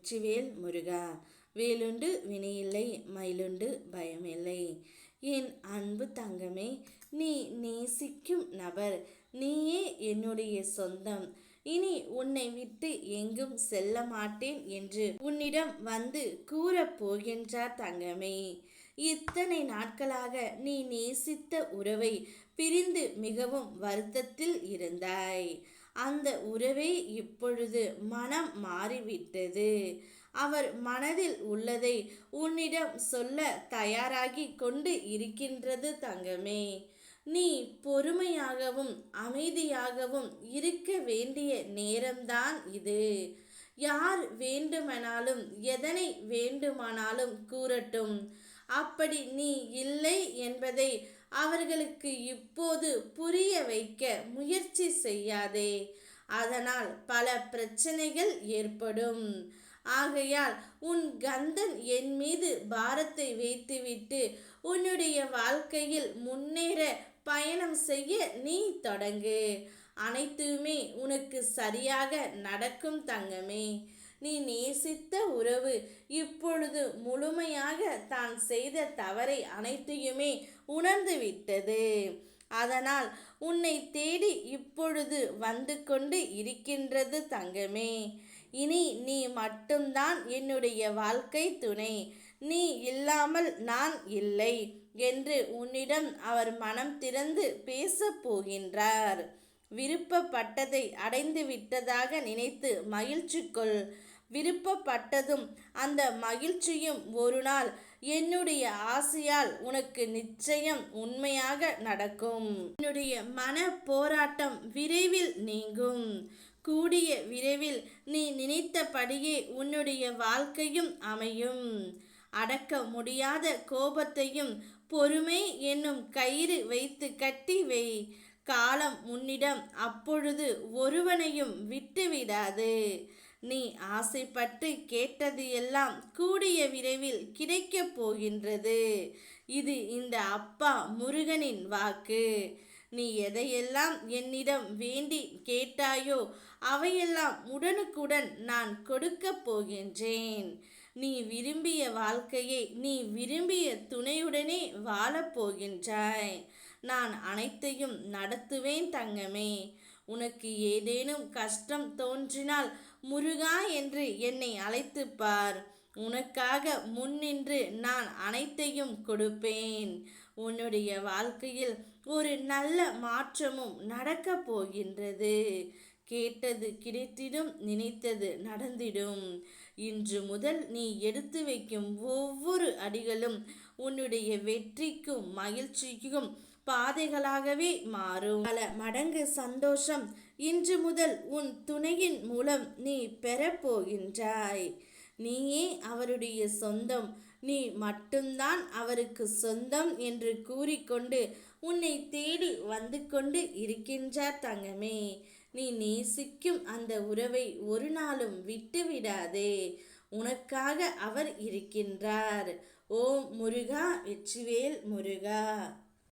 வெற்றிவேல் முருகா வேலுண்டு வினையில்லை மயிலுண்டு பயமில்லை. என் அன்பு தங்கமே நீ நேசிக்கும் நபர் நீயே என்னுடைய சொந்தம். இனி உன்னை விட்டு எங்கும் செல்ல மாட்டேன் என்று உன்னிடம் வந்து கூறப் போகின்றார் தங்கமே. இத்தனை நாட்களாக நீ நேசித்த உறவை பிரிந்து மிகவும் வருத்தத்தில் இருந்தாய். அந்த உறவே இப்பொழுது மனம் மாறிவிட்டது. அவர் மனதில் உள்ளதை உன்னிடம் சொல்ல தயாராகி கொண்டு இருக்கின்றது தங்கமே. நீ பொறுமையாகவும் அமைதியாகவும் இருக்க வேண்டிய நேரம்தான் இது. யார் வேண்டுமானாலும் எதனை வேண்டுமானாலும் கூறட்டும். அப்படி நீ இல்லை என்பதை அவர்களுக்கு இப்போது புரிய வைக்க முயற்சி செய்யாதே. அதனால் பல பிரச்சனைகள் ஏற்படும். ஆகையால் உன் கந்தன் என் மீது பாரத்தை வைத்துவிட்டு உன்னுடைய வாழ்க்கையில் முன்னேற பயணம் செய்ய நீ தொடங்கு. அனைத்துமே உனக்கு சரியாக நடக்கும் தங்கமே. நீ நேசித்த உறவு இப்பொழுது முழுமையாக தான் செய்த தவறை அனைத்தையுமே உணர்ந்து விட்டது அதனால் உன்னை தேடி இப்பொழுது வந்து கொண்டு இருக்கின்றது தங்கமே. இனி நீ மட்டும்தான் என்னுடைய வாழ்க்கை துணை. நீ இல்லாமல் நான் இல்லை என்று உன்னிடம் அவர் மனம் திறந்து பேசப் போகின்றார். விருப்பப்பட்டதை அடைந்து விட்டதாக நினைத்து மகிழ்ச்சி கொள் விருப்பப்பட்டதும் அந்த மகிழ்ச்சியும் ஒரு நாள் என்னுடைய ஆசையால் உனக்கு நிச்சயம் உண்மையாக நடக்கும். என்னுடைய மன போராட்டம் விரைவில் நீங்கும். கூடிய விரைவில் நீ நினைத்தபடியே உன்னுடைய வாழ்க்கையும் அமையும். அடக்க முடியாத கோபத்தையும் பொறுமை என்னும் கயிறு வைத்து கட்டி வை. காலம் உன்னிடம் அப்பொழுது ஒருவனையும் விட்டுவிடாது. நீ ஆசைப்பட்டு கேட்டது எல்லாம் கூடிய விரைவில் கிடைக்கப் போகின்றது. இது இந்த அப்பா முருகனின் வாக்கு. நீ எதையெல்லாம் என்னிடம் வேண்டி கேட்டாயோ அவையெல்லாம் உடனுக்குடன் நான் கொடுக்கப் போகின்றேன். நீ விரும்பிய வாழ்க்கையை நீ விரும்பிய துணையுடனே வாழப்போகின்றாய் நான் அனைத்தையும் நடத்துவேன் தங்கமே. உனக்கு ஏதேனும் கஷ்டம் தோன்றினால் முருகா என்று என்னை அழைத்து பார் உனக்காக முன்னின்று நான் அனைத்தையும் கொடுப்பேன். உன்னுடைய வாழ்க்கையில் ஒரு நல்ல மாற்றமும் நடக்கப் போகின்றது. கேட்டது கிடைத்திடும் நினைத்தது நடந்திடும். இன்று முதல் நீ எடுத்து வைக்கும் ஒவ்வொரு அடிகளும் உன்னுடைய வெற்றிக்கும் மகிழ்ச்சிக்கும் பாதைகளாகவே மாறும். பல மடங்கு சந்தோஷம் இன்று முதல் உன் துணையின் மூலம் நீ பெறப்போகின்றாய் நீயே அவருடைய சொந்தம். நீ மட்டும்தான் அவருக்கு சொந்தம் என்று கூறிக்கொண்டு உன்னை தேடி வந்து கொண்டு இருக்கின்றார் தங்கமே. நீ நேசிக்கும் அந்த உறவை ஒரு நாளும் விட்டுவிடாதே. உனக்காக அவர் இருக்கின்றார். ஓம் முருகா வெற்றிவேல் முருகா.